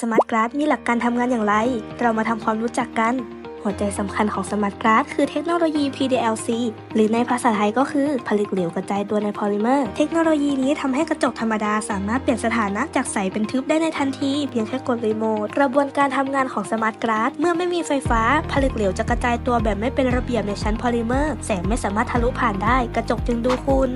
สมาร์ทก a า s มีหลักการทำงานอย่างไร เรามาทำความรู้จักกัน หัวใจสำคัญของสมาร์ทก a า s คือเทคโนโลยี PDLC หรือในภาษาไทยก็คือ ผลิตเหลวกระจายตัวในพอลิเมอร์ เทคโนโลยีนี้ทำให้กระจกธรรมดาสามารถเปลี่ยนสถานะจากใสเป็นทึบได้ในทันที เพียงแค่กดรีโมท กระบวนการทำงานของสมาร์ทก a า s เมื่อไม่มีไฟฟ้า ผลึกเหลวจะกระจายตัวแบบไม่เป็นระเบียบในชั้นพอลิเมอร์ แสงไม่สามารถทะลุผ่านได้ กระจกจึงดูคุณ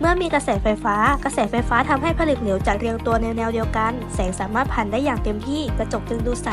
เมื่อมีกระแสไฟฟ้า กระแสไฟฟ้าทำให้ผลึกเหลวจัดเรียงตัวในแนวเดียวกัน แสงสามารถผ่านได้อย่างเต็มที่ กระจกจึงดูใส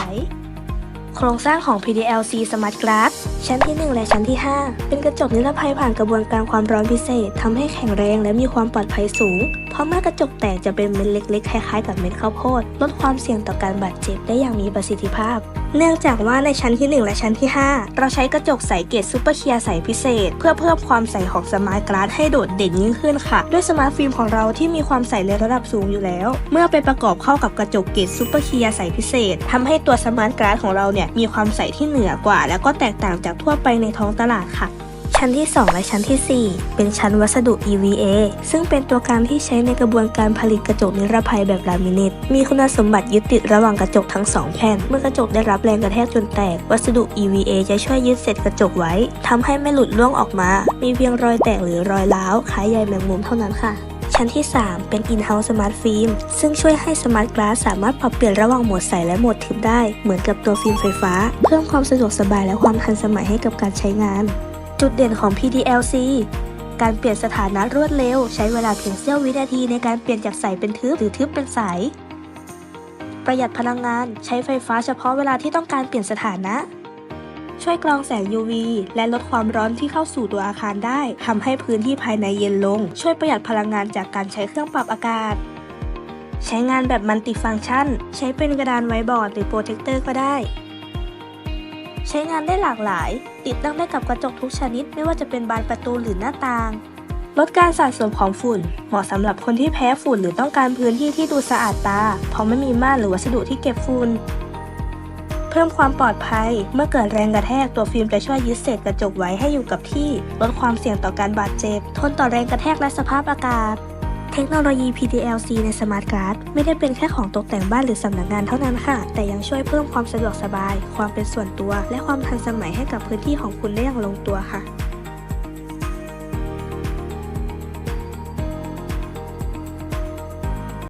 โครงสร้างของ PDLC Smart Glass ชั้นที่ 1 และชั้นที่ 5 เป็นกระจกนิรภัยผ่านกระบวนการความร้อนพิเศษทำให้แข็งแรงและมีความปลอดภัยสูง เพราะเมื่อกระจกแตกจะเป็นเม็ดเล็กๆ คล้ายๆ กับเม็ดข้าวโพด ลดความเสี่ยงต่อการบาดเจ็บได้อย่างมีประสิทธิภาพ เนื่องจากว่าในชั้นที่ 1 และชั้นที่ 5 เราใช้กระจกใสเกรดซูเปอร์เคียร์ใสพิเศษ เพื่อเพิ่มความใสของสมาร์ทก a า s ให้โดดเด่นยิ่งขึ้นค่ะ ด้วยสมาร์ทฟิล์มของเราที่มีความใสในระดับสูงอยู่แล้ว เมื่อไปประกอบเข้ากับกระจกเกรดซูเปอร์เคียร์ใสพิเศษทำให้ตัวสมาร์ทก a า s ของเราเนี่ยมีความใสที่เหนือกว่า และก็แตกต่างจากทั่วไปในท้องตลาดค่ะ ชั้นที่ 2 และชั้นทีสี่4 เป็นชั้นวัสดุ EVA ซึ่งเป็นตัวกลางที่ใช้ในกระบวนการผลิตกระจกนิรภัยแบบลามิเนตมีคุณสมบัติยึดติดระหว่างกระจกทั้งสองแผ่น เมื่อกระจกได้รับแรงกระแทกจนแตก วัสดุ EVA จะช่วยยึดเศษกระจกไว้ทำให้ไม่หลุดล่วงออกมา มีเพียงรอยแตกหรือรอยร้าวคล้ายใยแมงมุมเท่านั้นค่ะ ชั้นที่ 3 เป็น In-house Smart Film ซึ่งช่วยให้ Smart Glass สามารถปรับเปลี่ยนระหว่างโหมดใสและโหมดทึบได้เหมือนกับตัวฟิล์มไฟฟ้า เพิ่มความสะดวกสบายและความทันสมัยให้กับการใช้งาน จุดเด่นของ PDLC การเปลี่ยนสถานะรวดเร็ว ใช้เวลาเพียงเสี้ยววินาทีในการเปลี่ยนจากใสเป็นทึบหรือทึบเป็นใส ประหยัดพลังงาน ใช้ไฟฟ้าเฉพาะเวลาที่ต้องการเปลี่ยนสถานะ ช่วยกรองแสง UV และลดความร้อนที่เข้าสู่ตัวอาคารได้ทำให้พื้นที่ภายในเย็นลง ช่วยประหยัดพลังงานจากการใช้เครื่องปรับอากาศ ใช้งานแบบมัลติฟังก์ชัน ใช้เป็นกระดานไวบอร์ดหรือโปรเทคเตอร์ก็ได้ ใช้งานได้หลากหลาย ติดตั้งได้กับกระจกทุกชนิด ไม่ว่าจะเป็นบานประตูหรือหน้าต่างลดการสะสมของฝุ่น เหมาะสำหรับคนที่แพ้ฝุ่นหรือต้องการพื้นที่ที่ดูสะอาดตา เพราะไม่มีม่านหรือวัสดุที่เก็บฝุ่น เพิ่มความปลอดภัย เมื่อเกิดแรงกระแทกตัวฟิล์มจะช่วยยึดเศษกระจกไว้ให้อยู่กับที่ลดความเสี่ยงต่อการบาดเจ็บ ทนต่อแรงกระแทกและสภาพอากาศเทคโนโลยี PDLC ในสมาร์ทการ์ดไม่ได้เป็นแค่ของตกแต่งบ้านหรือสำนักงานเท่านั้นค่ะ แต่ยังช่วยเพิ่มความสะดวกสบาย ความเป็นส่วนตัว และความทันสมัยให้กับพื้นที่ของคุณได้อย่างลงตัวค่ะ